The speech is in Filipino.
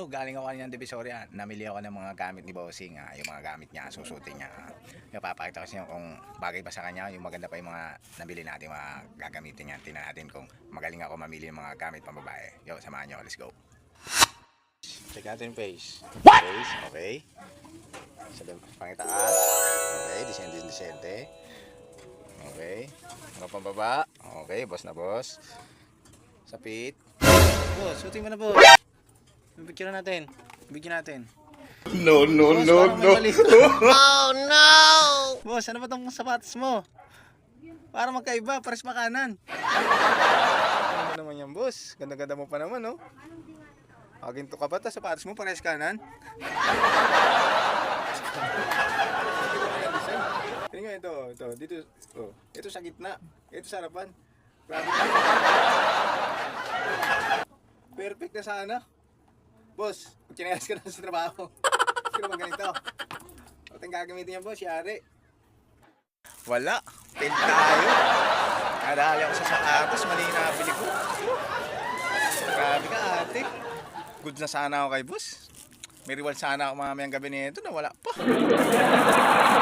tayo. Galing ako kanina ng Divisoria. Namili ako ng mga gamit ni Bossing. ah, yung mga gamit niya, susutin niya. Yung papakita ko sa inyo kung bagay ba sa kanya. Yung maganda pa yung mga nabili natin, mga gagamitin niya. Tingnan natin kung magaling ako mamili ng mga gamit pang babae. Yo, samahan niyo. Let's go. Check natin yung face. Face, okay. Sa pangitaas. Okay, disente, disente. Okay. Mga pambaba. Okay, boss na boss. Sapit. Boss, sutin mo na boss. Bigyan natin. Bigyan natin. No, no, Boss, no, parang may no. mali. Oh no! boss, ano ba tong sapatos mo? Para magkaiba, pares makanan. Ano naman yan, boss? Ganda-ganda mo pa naman, no? Aginto ka ba? Ta, sapatos mo pares kanan? Tingnan ito, ito, dito, oh, ito sa gitna, ito sa harapan. Grabe. Perfect na sana. Boss, kinayas ka na sa trabaho. Sino ba ganito? Ito ang gagamitin niya, boss, yari. Wala. Pin tayo. Nadali ako sa sapatos, mali na nabili ko. Grabe ka, ate. Good na sana ako kay boss. May reward sana ako mamayang gabi nito na wala pa.